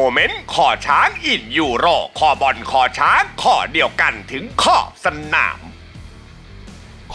โมเมนต์ขอช้างอินยูโรขอบอลขอช้างขอเดียวกันถึงขอบสนาม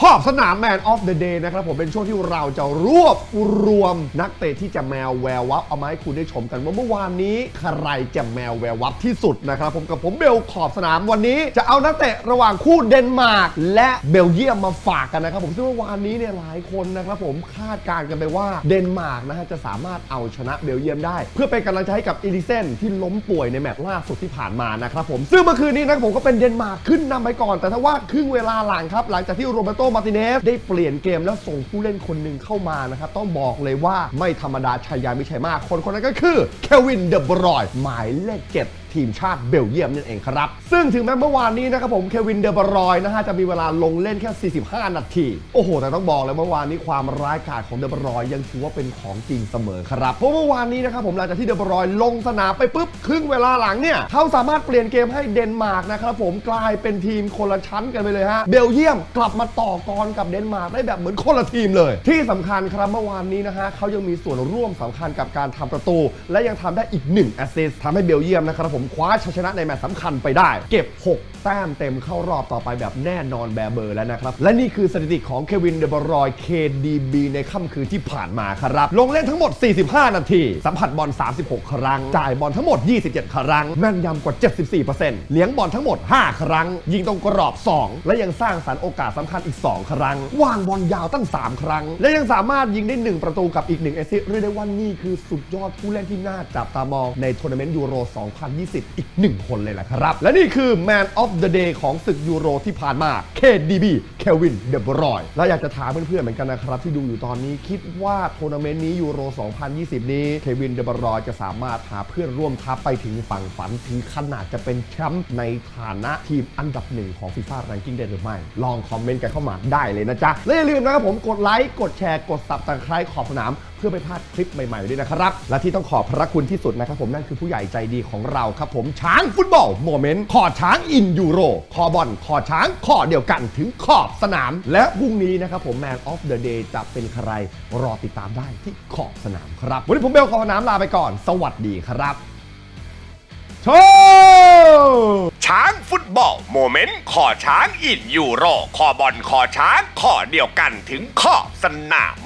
ขอบสนาม Man of the Day นะครับผมเป็นช่วงที่เราจะรวบรวมนักเตะที่จะแมวแวววับเอามาให้คุณได้ชมกันว่าเมื่อวานนี้ใครจะแมวแวววับที่สุดนะครับผมกับผมเบลขอบสนามวันนี้ จะเอานักเตะระหว่างคู่เดนมาร์กและเบลเยียมมาฝากกันนะครับผมซึ่งเมื่อวานนี้เนี่ยหลายคนนะครับผมคาดการณ์กันไปว่าเดนมาร์กนะฮะจะสามารถเอาชนะเบลเยียมได้ เพื่อเป็นกำลังใจให้กับอีลิเซนที่ล้มป่วยในแมตช์ล่าสุดที่ผ่านมานะครับผมซึ่งเมื่อคืนนี้นะครับผมก็เป็นเดนมาร์กขึ้นนำไปก่อน แต่ถ้าว่าครึ่งเวลาหลังครับหลังจากที่โรเบโตมาติเนสได้เปลี่ยนเกมแล้วส่งผู้เล่นคนหนึ่งเข้ามานะครับ ต้องบอกเลยว่าไม่ธรรมดาชายามิชัยมาก คนคนนั้นก็คือเควินเดอบรอย์หมายเลขเจ็ด ทีมชาติเบลเยียมนั่นเองครับ ซึ่งถึงแม้เมื่อวานนี้นะครับผมเควินเดบรอยน์นะฮะจะมีเวลาลงเล่นแค่ 45 นาที โอ้โห แต่ต้องบอกเลยเมื่อวานนี้ความร้ายกาจของเดบรอยน์ยังถือว่าเป็นของจริงเสมอครับเพราะเมื่อวานนี้นะครับผมหลังจากที่เดบรอยน์ลงสนามไปปุ๊บครึ่งเวลาหลังเนี่ยเขาสามารถเปลี่ยนเกมให้เดนมาร์กนะครับผมกลายเป็นทีมคนละชั้นกันไปเลยฮะเบลเยียมกลับมาต่อกรกับเดนมาร์กได้แบบเหมือนคนละทีมเลย ที่สำคัญครับเมื่อวานนี้นะฮะเขายังมีส่วนร่วมสำคัญกับการทำประตู และยังทำได้อีก1แอสซิสต์ทำให้เบลเยียมนะครับผมคว้าชัยชนะในแมตช์สำคัญไปได้ เก็บ 6 แต้มเต็มเข้ารอบต่อไปแบบแน่นอนแบร์เบอร์แล้วนะครับ และนี่คือสถิติของเควินเดบรอย KDB ในค่ำคืนที่ผ่านมาครับ ลงเล่นทั้งหมด 45 นาที สัมผัสบอล 36 ครั้ง จ่ายบอลทั้งหมด 27 ครั้ง แม่นยำกว่า 74%เลี้ยงบอลทั้งหมด 5 ครั้ง ยิงตรงกรอบ 2 และยังสร้างสรรค์โอกาสสำคัญอีก 2 ครั้ง วางบอลยาวตั้ง 3 ครั้ง และยังสามารถยิงได้ 1 ประตูกับอีก 1 เอซิเรียกได้ว่านี่คือสุดยอดผู้เล่นที่น่าจับตามองในทัวร์นาเมนต์ยูโร 2020อีก 1 คนเลยแหละครับ และนี่คือ Man of the Day ของศึกยูโรที่ผ่านมา KDB เควินเดบรอยและอยากจะถามเพื่อนๆเหมือนกันนะครับ ที่ดูอยู่ตอนนี้คิดว่าทัวร์นาเมนต์นี้ยูโร 2020 นี้เควินเดบรอยจะสามารถหาเพื่อนร่วมทัพไปถึงฝั่งฝันถึงขนาดจะเป็นแชมป์ในฐานะทีมอันดับหนึ่งของฟีฟ่าแรงกิ้งได้หรือไม่ ลองคอมเมนต์กันเข้ามาได้เลยนะจ๊ะและอย่าลืมนะครับผมกดไลค์กดแชร์กดสับตะไคร้ขอบสนามเพื่อไม่พลาดคลิปใหม่ๆด้วยนะครับ และที่ต้องขอบพระคุณที่สุดนะครับผมนั่นคือผู้ใหญ่ใจดีของเราครับผมช้างฟุตบอลโมเมนต์ขอช้างอินยูโร คอบอลขอช้างขอเดียวกันถึงขอบสนาม และพรุ่งนี้นะครับผม Man of the Day จะเป็นใครรอติดตามได้ที่ขอบสนามครับ วันนี้ผมเบลขอบสนามลาไปก่อน สวัสดีครับโชช้างฟุตบอลโมเมนต์ขอช้างอินยูโรขอบอลขอช้างขอเดียวกันถึงขอบสนาม